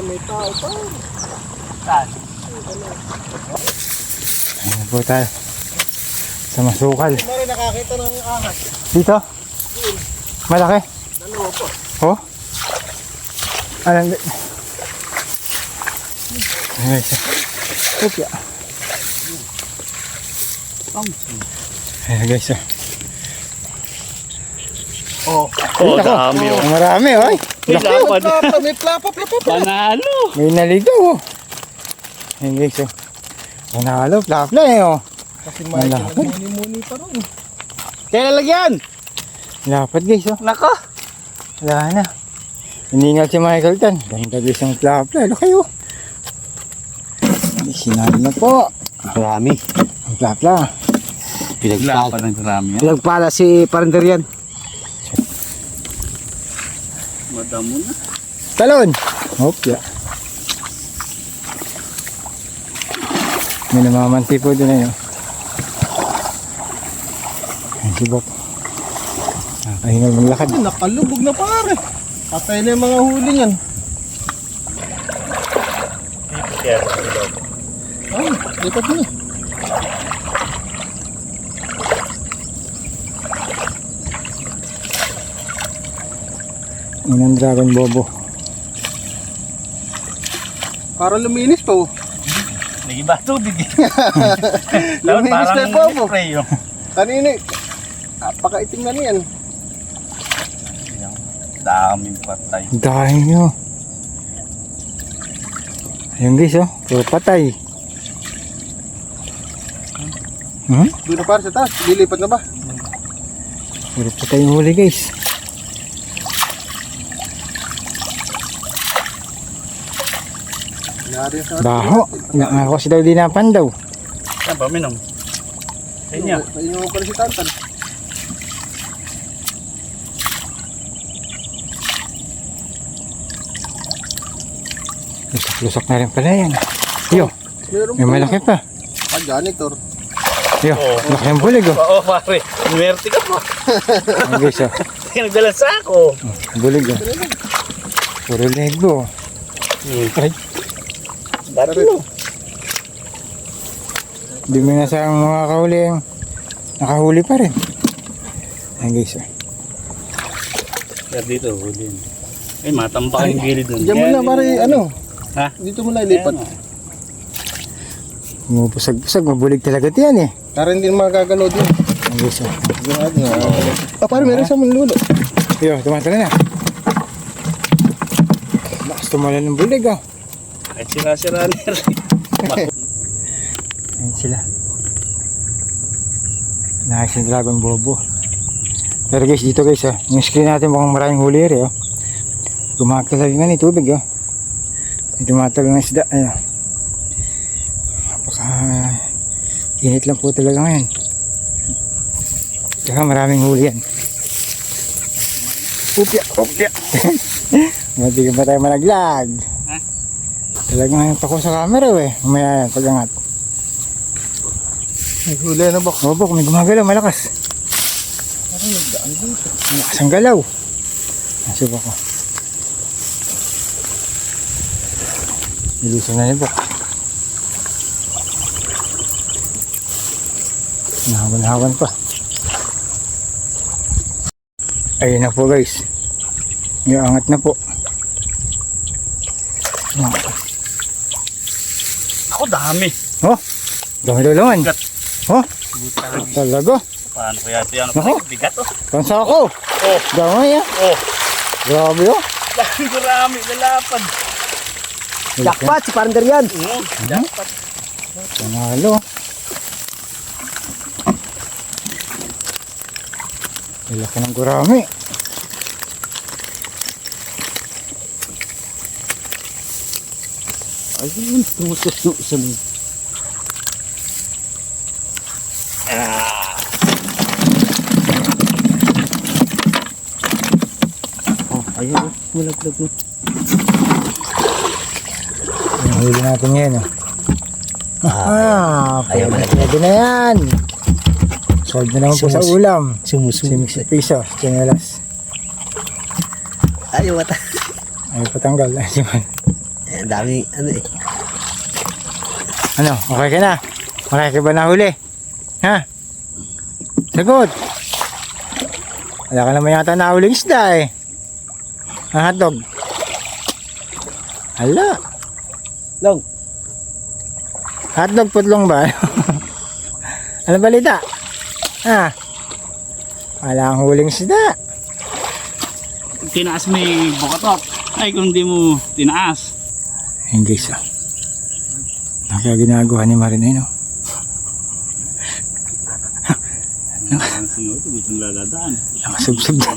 may tao pa. Saan? Ayan po tayo. Sa masukal. Hindi na rin nakakita ng ahas. Dito? Malaki? Dalawa po. Oh? Alam. Ayan siya. Upya. Ayan guys. oh. Oh. Oh, dami oh. Marami oh. Ay, May lapad. Plapa, may plapa, plapa, plapa. Panalo. May naligaw oh. Ayan guys. Oh. Panalo. Plapla eh oh. Kasi may muni-muni pa rin. Kaya lalagyan. Lapad guys oh. Nako. Wala na. Hiningal si Michael Tan. Ganda guys ang plapla. Laki oh. Sinalo na po. Marami. Ang plapla. Pinagpala ng marami yan. Pinagpala si Parender yan. Madamo na. Talon! Hopya. May namamanti po din na yun. Ang sibok. Nakahingal maglakad. Ay, nakalubog na pare. Patay na yung mga huli niyan. Ay, lipat mo na. Unang dragon bobo. Para luminis pa oh. Nagiba tubig eh. Luminis na yung bobo. spray oh. Kanina, napakaitim na niyan. Daming patay. Dahil nyo. Ayun guys oh. Puro patay. Hmm? Doon na para sa taas. Lilipat na ba? Puro patay yung huli guys. Yari sa Baho. Nakako si daw dinapan daw. Saan ba minom? Sa inyo. Ayun mo pala si Tantan. Lusak-lusak na rin pala yan. Yo, may malaki pa. Ah, janitor. Yo, Oo. laki ang bulig oh. Oo pare. Nwerte ka po. Ang guys oh. Nagdala sa ako. Bulig oh. Puro lego. Ay, Tatlo. di mo na sa mga kahuli ang nakahuli pa rin. Ayan guys oh. Kaya dito, huli. Ay, matampak yung gilid nun. Diyan mo na di- pare, ano? Ha? Dito mo na ilipat. Oh. Pumupusag-pusag, mabulig talaga yan eh. Para hindi magagalaw din. Ayan guys oh. Ah, pare, meron sa manlulo. Yo, tumatala na. Lakas tumala ng bulig oh. Kahit sira-sira na rin. Sila. Nakis yung dragon bobo. Pero guys, dito guys, oh, yung screen natin mukhang maraming huli rin, oh. Gumakalabi nga ni tubig, oh. May tumatalo ng isda, ayun. Napaka init lang po talaga ngayon. Tsaka maraming huli yan. Upya, upya. Matigan pa tayo malaglag. Talagang pa ko sa camera, eh. Mamaya yan, pag-angat. Huli na ba? Opo, kung may gumagalaw, malakas. Malakas ang galaw. Nasa ba ko? Ilusan na niyo po. Nahawan-hawan pa. Ayun na po guys. Yung angat na po. Ah, Ako, dami. Oh, dami daw laman. Bigat. Oh, talaga. Paano kaya ito yan? Nako. Bigat oh. Pansa ako. Oh, Dami ah. oh. Grabe oh. Dami marami. Lalapad. Jackpot, si Parender yan. Oo, dapat. Panalo. Laki ng gurami. Ayun, tumutusok sa mga. Ah. Oh, ayun, oh. Mulaglag mo. Yung huli natin ngayon oh. Ah, ayaw pwede, na. pwede na yan. Solve na naman po sa ulam. Sumusumik Simik sa piso, chinelas. Ayaw ata. Ayaw patanggal. Ayun. Ang daming ano eh. Ano, okay ka na? Marami ka ba nahuli? Ha? Sagot! Wala ka naman yata nahuling isda eh. Ah, hotdog. Hala. Long. Hotdog putlong ba? ano balita? Ha? Wala kang huling isda. Tinaas mo yung bukatok. Ay, kung di mo tinaas. Ayun guys ah. Naka ginagawa ni Marinay no? Dito ladadaan. Nakasubsob na.